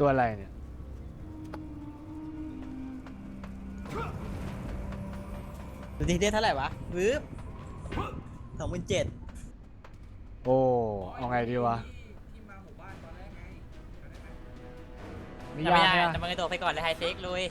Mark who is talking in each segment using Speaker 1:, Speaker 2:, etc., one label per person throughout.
Speaker 1: ตัวอะไรเนี่ย
Speaker 2: ดูทีเดียวเท่าไหร่วะวืบสองหมื่นเจ็ด
Speaker 1: โอ้เอาไงดีวะไม่
Speaker 3: จะไม่
Speaker 1: ยาก
Speaker 3: ได้
Speaker 1: นะ
Speaker 3: แต่มันกระโดดไปก่อนเลยไฮเทคลุย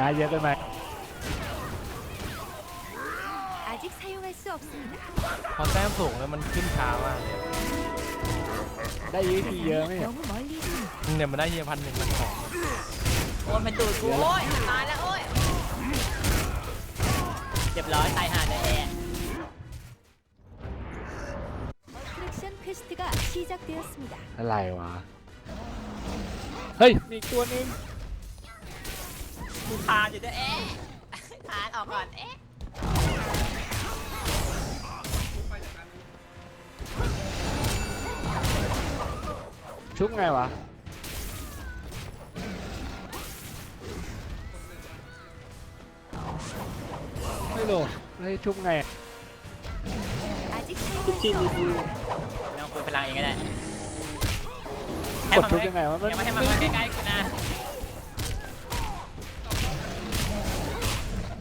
Speaker 1: นะเยอะเกันไหม
Speaker 4: 아직 사용할 수 없습니다.
Speaker 5: พอแต้มสูงแล้วมันขึ้นช้ามากเลย
Speaker 1: ได้ยีพีเยอะไหมเนี่ย
Speaker 4: 너무 멀리 있습니다.
Speaker 5: เนี่ยมันได้เยียพันหนึ่งพันสอง
Speaker 3: โอนเป็นตูดกูโอ้ยตายแล้วโอ้ยเรียบร้อยตายห่าเลยแอร์
Speaker 4: 트랙션 퀘스트가 시작되었습니다.
Speaker 1: อะไรวะ เฮ้ย มีอีกตัวหนึง ู
Speaker 3: ทานอยู่ด้วเอ๊ทานออกก่อนเอ๊
Speaker 1: ชุกไงวะ ไม่รู้ดไม่ชุกไง
Speaker 4: ชุกชินดี
Speaker 3: ไม่ต้องคุยพลังเองก็ได้
Speaker 1: กดชุกยังไงวะมัน
Speaker 3: อย่ามาให้มันมาใกล้ๆกูนะ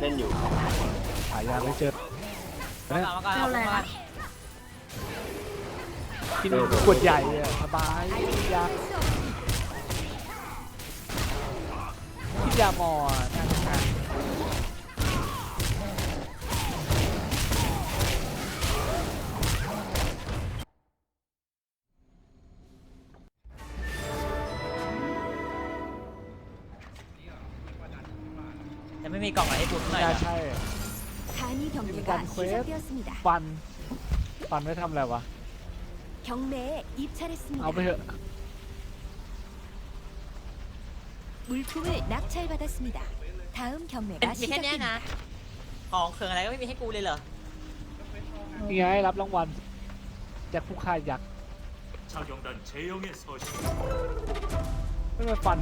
Speaker 4: เล่นอยู่
Speaker 1: หายยาไม่เจอ
Speaker 3: นะาอนเท่าไร่น
Speaker 1: กินขวดใหญ่อะสบาย
Speaker 4: กิน
Speaker 1: ยา
Speaker 4: กิ
Speaker 1: นยาหมอน
Speaker 3: จะไม่มีกล่องอะไรให้กูหน่อย
Speaker 1: น่า
Speaker 3: เหรอ
Speaker 1: ใช่
Speaker 4: 간이 경매가
Speaker 1: 일단 퀘스트.
Speaker 4: 시작되었습니다.
Speaker 1: ฟัน ฟันไม่ทำอะไรวะ
Speaker 4: 경매에 입찰했습니다.
Speaker 1: เอาไปเถอะ
Speaker 4: 물품을 낙찰받았습니다. 다음
Speaker 3: เป็น
Speaker 4: 경매가
Speaker 3: มีแค่เนี้ย
Speaker 4: 시작됩니다.
Speaker 3: นะ ของเครื่องอะไรก็ไม่มีให้กูเลยเหรอ
Speaker 1: นี่ไงรับรางวัลจากผู้ค่ายักษ์
Speaker 6: 착용단 제형의 서식
Speaker 1: ไม่มาฟัน